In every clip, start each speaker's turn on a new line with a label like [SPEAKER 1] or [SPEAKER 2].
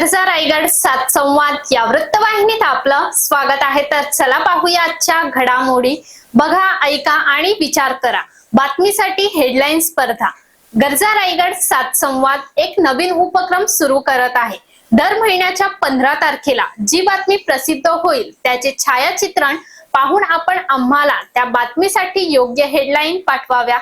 [SPEAKER 1] गरजा रायगड सात संवाद या वृत्तवाहिनीत आपलं स्वागत आहे. तर चला पाहूया आजच्या घडामोडी. बघा ऐका आणि विचार करा. बातमीसाठी हेडलाईन स्पर्धा. गरजा रायगड सात संवाद एक नवीन उपक्रम सुरू करत आहे. दर महिन्याच्या पंधरा तारखेला जी बातमी प्रसिद्ध होईल त्याचे छायाचित्रण पाहून आपण आम्हाला त्या बातमीसाठी योग्य हेडलाईन पाठवाव्या.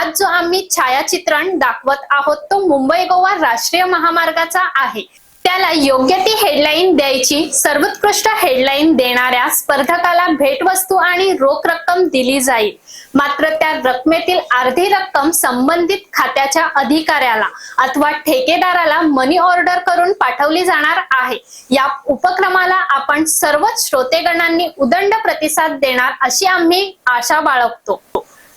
[SPEAKER 1] आज जो आम्ही छायाचित्रण दाखवत आहोत तो मुंबई गोवा राष्ट्रीय महामार्गाचा आहे. त्याला योग्य ती हेडलाईन द्यायची सर्वोत्कृष्ट हेडलाईन देणाऱ्या स्पर्धकाला भेटवस्तू आणि रोख रक्कम दिली जाईल. मात्र त्या रकमेतील अर्धी रक्कम संबंधित खात्याच्या अधिकाऱ्याला अथवा ठेकेदाराला मनी ऑर्डर करून पाठवली जाणार आहे. या उपक्रमाला आपण सर्वच श्रोतेगणांनी उदंड प्रतिसाद देणार अशी आम्ही आशा बाळगतो.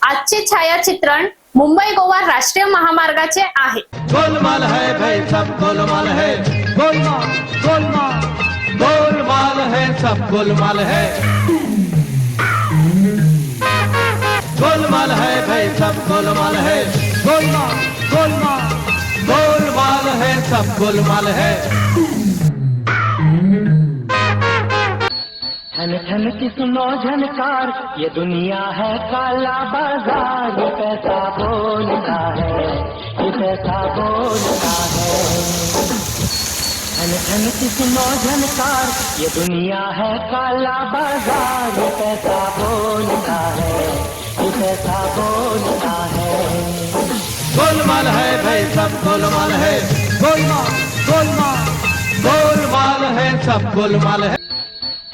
[SPEAKER 1] आजचे छायाचित्रण मुंबई गोवा राष्ट्रीय महामार्गाचे आहे.
[SPEAKER 2] गोलमाल है भाई सब गोलमाल है. गोलमाल गोलमाल। गोलमाल है सब गोलमाल है। गोलमाल है भाई सब गोलमाल है। गोलमाल गोलमाल। गोलमाल है सब गोलमाल है।
[SPEAKER 3] ठन ठन की सुनो झनकार ये दुनिया है काला बाज़ार। ये पैसा बोलता है ये पैसा बोलता है। ठन ठन की सुनो झनकार ये दुनिया है काला बाज़ार ये पैसा बोलता है ये पैसा बोलता है।
[SPEAKER 2] गोलमाल है भाई सब गोलमाल है। गोलमाल गोलमाल गोलमाल है सब गोलमाल है।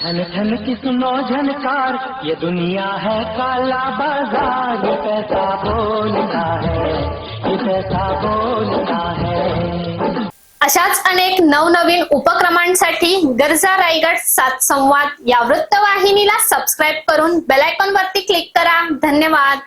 [SPEAKER 3] ठन ठन की सुनो झनकार ये दुनिया है काला बाज़ार ये पैसा बोलता है ये पैसा बोलता है।
[SPEAKER 1] अशाच अनेक नवनवीन उपक्रमांसाठी गरजा रायगड सात संवाद या वृत्तवाहिनीला सबस्क्राईब करून बेलायकॉन वरती क्लिक करा. धन्यवाद.